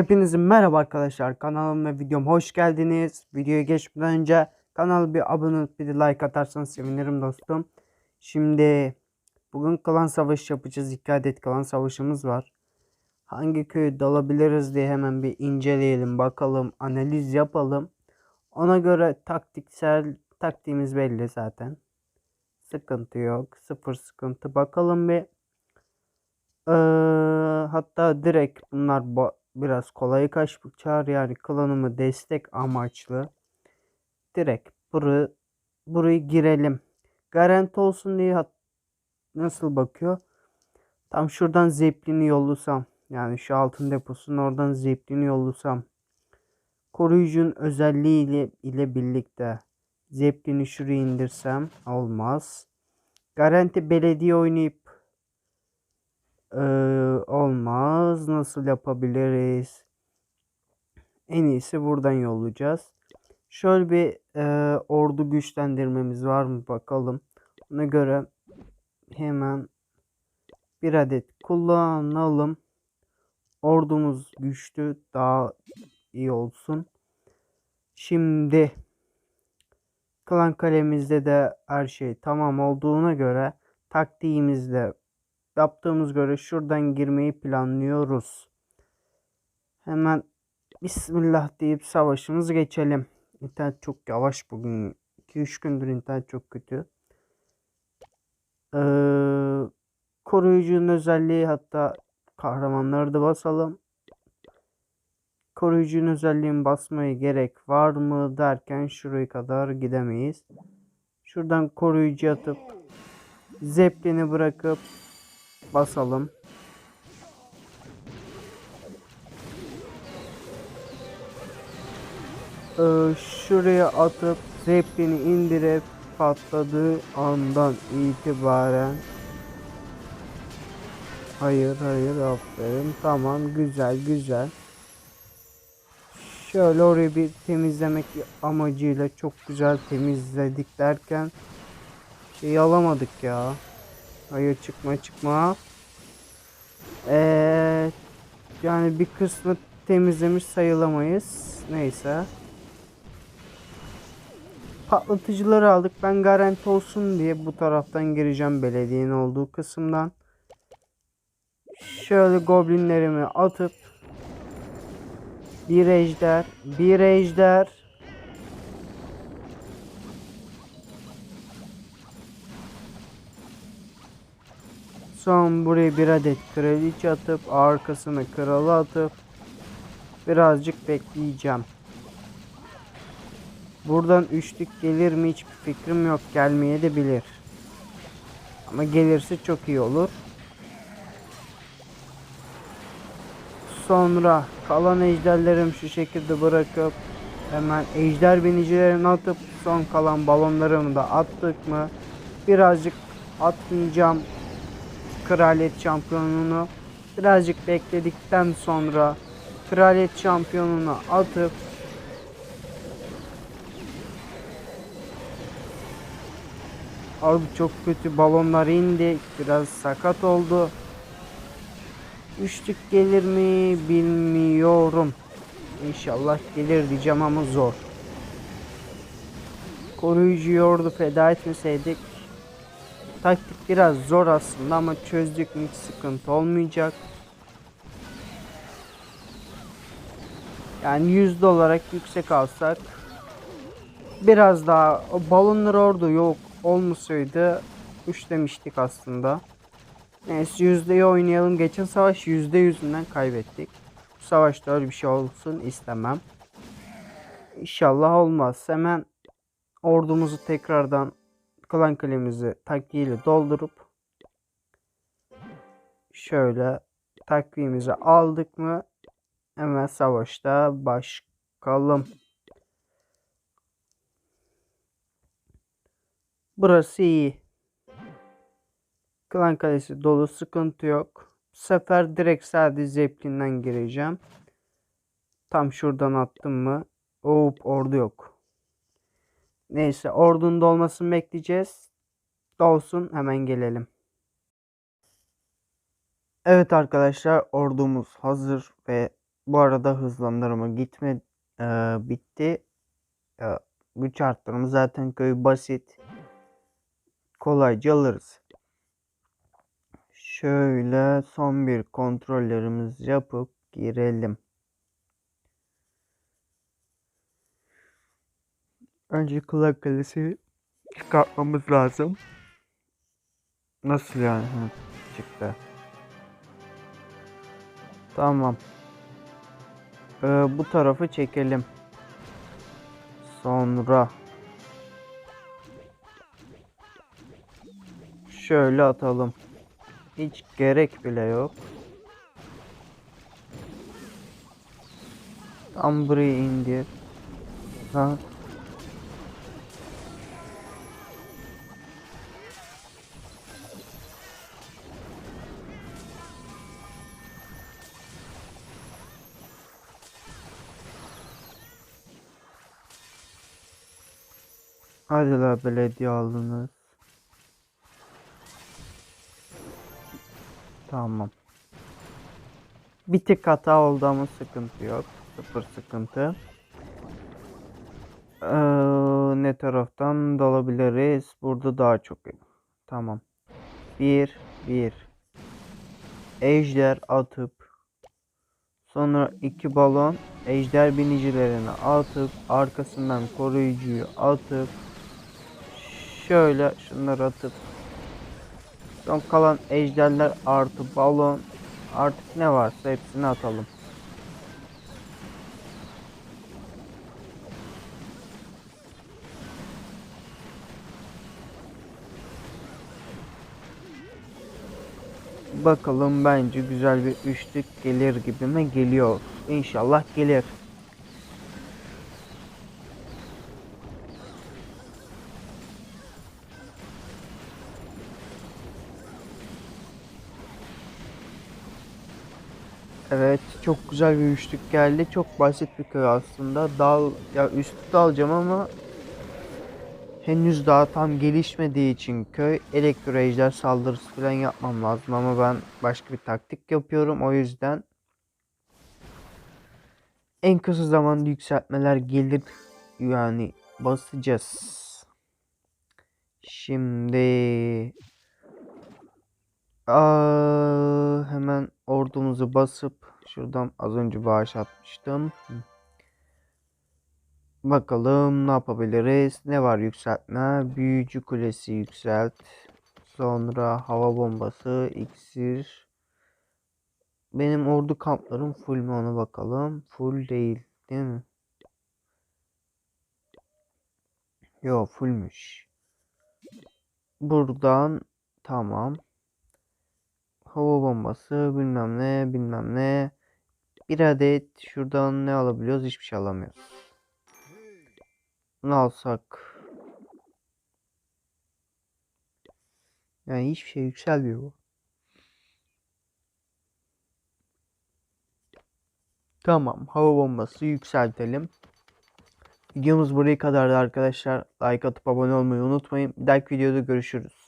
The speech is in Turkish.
Hepinize merhaba arkadaşlar. Kanalıma ve videoma hoş geldiniz. Videoya geçmeden önce kanalı bir abone olup bir like atarsanız sevinirim dostum. Şimdi bugün klan savaşı yapacağız. İki adet klan savaşımız var. Hangi köyü dalabiliriz diye hemen bir inceleyelim bakalım. Analiz yapalım. Ona göre taktiksel taktiğimiz belli zaten. Sıkıntı yok. Sıfır sıkıntı. Bakalım bir. Ee, hatta direkt bunlar biraz kolay kaçmışlar yani klanımı destek amaçlı. Direkt burayı, burayı girelim. Garanti olsun diye nasıl bakıyor? Tam şuradan zeplini yollusam yani şu altın deposunun oradan zeplini yollusam koruyucunun özelliği ile, ile birlikte zeplini şuraya indirsem olmaz. Garanti belediye oynayıp ee, olmaz. Nasıl yapabiliriz? En iyisi buradan yollayacağız. Şöyle bir e, ordu güçlendirmemiz var mı bakalım. Ona göre hemen bir adet kullanalım. Ordumuz güçlü daha iyi olsun. Şimdi klan kalemizde de her şey tamam olduğuna göre taktiğimizle yaptığımız göre şuradan girmeyi planlıyoruz. Hemen Bismillah deyip savaşımızı geçelim. İnternet çok yavaş bugün. 2-3 gündür internet çok kötü. Ee, koruyucunun özelliği hatta kahramanları da basalım. Koruyucunun özelliğini basmaya gerek var mı derken şuraya kadar gidemeyiz. Şuradan koruyucu atıp Zeppelin'i bırakıp basalım. Ee, şuraya atıp zeplini indirip patladığı andan itibaren Hayır hayır aferin tamam güzel güzel Şöyle orayı bir temizlemek amacıyla çok güzel temizledik derken şey alamadık ya. Hayır çıkma çıkma. Ee, yani bir kısmı temizlemiş sayılamayız. Neyse. Patlatıcıları aldık. Ben garanti olsun diye bu taraftan gireceğim belediyenin olduğu kısımdan. Şöyle goblinlerimi atıp bir ejder, bir ejder. Son buraya bir adet kraliçe atıp arkasına kralı atıp birazcık bekleyeceğim. Buradan üçlük gelir mi hiçbir fikrim yok. Gelmeye de bilir. Ama gelirse çok iyi olur. Sonra kalan ejderlerimi şu şekilde bırakıp hemen ejder binicilerini atıp son kalan balonlarımı da attık mı birazcık atmayacağım kraliyet şampiyonunu birazcık bekledikten sonra kraliyet şampiyonunu atıp Abi çok kötü balonlar indi. Biraz sakat oldu. Üçlük gelir mi bilmiyorum. İnşallah gelir diyeceğim ama zor. Koruyucu yordu feda etmeseydik. Taktik biraz zor aslında ama çözdük mü hiç sıkıntı olmayacak. Yani yüzde olarak yüksek alsak biraz daha balonlar orada yok olmasaydı 3 demiştik aslında. Neyse yüzdeyi oynayalım. Geçen savaş yüzde yüzünden kaybettik. Bu savaşta öyle bir şey olsun istemem. İnşallah olmaz. Hemen ordumuzu tekrardan klan kalemizi takviyeyle doldurup şöyle takviyemizi aldık mı hemen savaşta başlayalım. Burası iyi. Klan kalesi dolu sıkıntı yok. Bu sefer direkt sadece Zeppelin'den gireceğim. Tam şuradan attım mı? Hop ordu yok. Neyse ordunun dolmasını bekleyeceğiz. Dolsun hemen gelelim. Evet arkadaşlar ordumuz hazır ve Bu arada hızlandırma gitme e, bitti. E, güç arttırma zaten köy basit. Kolayca alırız. Şöyle son bir kontrollerimizi yapıp girelim. Önce kulak kalesi çıkartmamız lazım. Nasıl yani? Hı, çıktı. Tamam. Ee, bu tarafı çekelim. Sonra şöyle atalım. Hiç gerek bile yok. Tam buraya indir. Ha. Hadi la belediye aldınız. Tamam. Bir tık hata oldu ama sıkıntı yok. Sıfır sıkıntı. Ee, ne taraftan dalabiliriz? Burada daha çok. Tamam. Bir, bir. Ejder atıp sonra iki balon ejder binicilerini atıp arkasından koruyucuyu atıp şöyle şunları atıp son kalan ejderler artı balon artık ne varsa hepsini atalım. Bakalım bence güzel bir üçlük gelir gibi mi geliyor. İnşallah gelir. Evet çok güzel bir üçlük geldi. Çok basit bir köy aslında. Dal ya üstü dalacağım ama henüz daha tam gelişmediği için köy elektro saldırısı falan yapmam lazım ama ben başka bir taktik yapıyorum. O yüzden en kısa zamanda yükseltmeler gelir yani basacağız. Şimdi Aa, ordumuzu basıp şuradan az önce bağış atmıştım. Bakalım ne yapabiliriz? Ne var yükseltme? Büyücü kulesi yükselt. Sonra hava bombası, iksir. Benim ordu kamplarım full mü ona bakalım. Full değil, değil mi? Yo fullmüş. Buradan tamam. Hava bombası bilmem ne bilmem ne. Bir adet şuradan ne alabiliyoruz? Hiçbir şey alamıyoruz. Ne alsak? Yani hiçbir şey yükselmiyor bu. Tamam. Hava bombası yükseltelim. Videomuz buraya kadardı arkadaşlar. Like atıp abone olmayı unutmayın. Bir dahaki videoda görüşürüz.